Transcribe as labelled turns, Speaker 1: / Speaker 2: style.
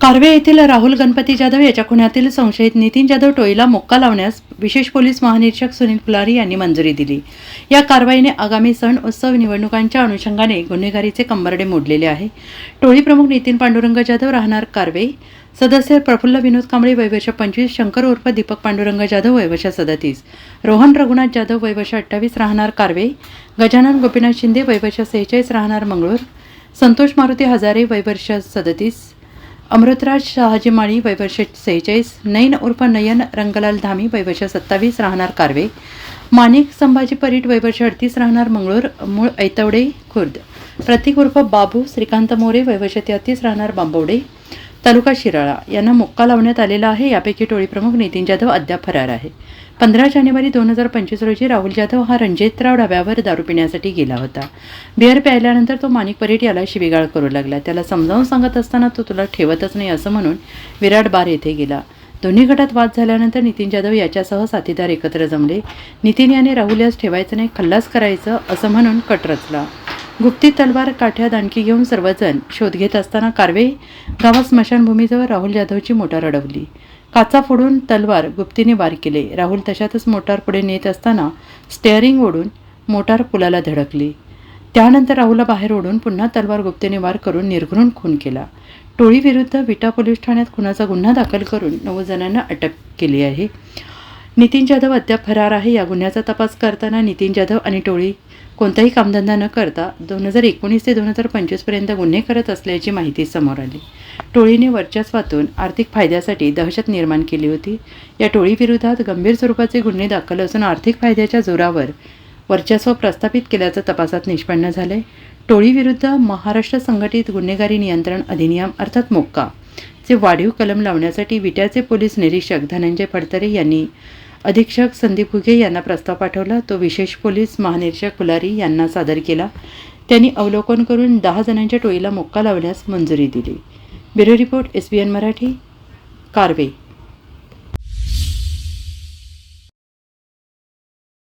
Speaker 1: कार्वे येथील राहुल गणपती जाधव याच्या खुण्यातील संशयित नितीन जाधव टोळीला मोक्का लावण्यास विशेष पोलीस महानिरीक्षक सुनील कुलारी यांनी मंजुरी दिली. या कारवाईने आगामी सण उत्सव निवडणुकांच्या अनुषंगाने गुन्हेगारीचे कंबरडे मोडलेले आहे. टोळी प्रमुख नितीन पांडुरंग जाधव राहणार कार्वे. सदस्य प्रफुल्ल विनोद कांबळे वयवर्ष पंचवीस शंकर उर्फ दीपक पांडुरंग जाधव वयवर्ष सदतीस. रोहन रघुनाथ जाधव वयवर्ष अठ्ठावीस राहणार कार्वे. गजानन गोपीनाथ शिंदे वयवर्ष सेहेचाळीस राहणार मंगळूर. संतोष मारुती हजारे वयवर्ष सदतीस. अमृतराज शहाजी माळी वैवर्ष सेहेचाळीस नैन उर्फ नयन रंगलाल धामी वैवर्ष सत्तावीस राहणार कारवे माणिक संभाजी परीट वैवर्ष अडतीस राहणार मंगळूर मूळ ऐतवडे खुर्द प्रतीक उर्फ बाबू श्रीकांत मोरे वैवर्ष तेहतीस राहणार बांबवडे तालुका शिराळा यांना मुक्का लावण्यात आलेला आहे. यापैकी टोळी प्रमुख नितीन जाधव अद्याप फरार आहे. पंधरा जानेवारी दोन हजार पंचवीस रोजी राहुल जाधव हा रणजितराव ढाब्यावर दारू पिण्यासाठी गेला होता. बिअर प्यायल्यानंतर तो माणिक परेट याला शिवीगाळ करू लागला. त्याला समजावून सांगत असताना तो तुला ठेवतच नाही असं म्हणून विराट बार येथे गेला. दोन्ही गटात वाद झाल्यानंतर नितीन जाधव याच्यासह साथीदार एकत्र जमले. नितीन याने राहुल यास ठेवायचं नाही खल्लास करायचं असं म्हणून कट रचला. गुप्ती तलवार काठ्या आणखी घेऊन सर्वजण शोध घेत असताना कारवे गावात स्मशानभूमीजवळ राहुल जाधवची मोटार अडवली. काचा फोडून तलवार गुप्तीने वार केले. राहुल तशातच मोटार पुढे नेत असताना स्टेअरिंग ओढून मोटार पुलाला धडकली. त्यानंतर राहुलला बाहेर ओढून पुन्हा तलवार गुप्तीने वार करून निर्घृण खून केला. टोळीविरुद्ध विटा पोलीस ठाण्यात खुनाचा गुन्हा दाखल करून नऊ जणांना अटक केली आहे. नितीन जाधव अद्याप फरार आहे. या गुन्ह्याचा तपास करताना नितीन जाधव आणि टोळी कोणताही कामधंदा न करता दोन हजार एकोणीस ते दोन हजार पंचवीसपर्यंत गुन्हे करत असल्याची माहिती समोर आली. टोळीने वर्चस्वातून आर्थिक फायद्यासाठी दहशत निर्माण केली होती. या टोळीविरोधात गंभीर स्वरूपाचे गुन्हे दाखल असून आर्थिक फायद्याच्या जोरावर वर्चस्व प्रस्थापित केल्याचं तपासात निष्पन्न झाले टोळीविरुद्ध महाराष्ट्र संघटित गुन्हेगारी नियंत्रण अधिनियम अर्थात मोक्का. चे वाढीव कलम लावण्यासाठी विट्याचे पोलीस निरीक्षक धनंजय फडतरे यांनी अधीक्षक संदीप घुगे यांना प्रस्ताव पाठवला. तो विशेष पोलीस महानिरीक्षक फुलारी यांना सादर केला. त्यांनी अवलोकन करून दहा जणांच्या टोळीला मोक्का लावण्यास मंजुरी दिली. Bureau report S B N Marathi Karve.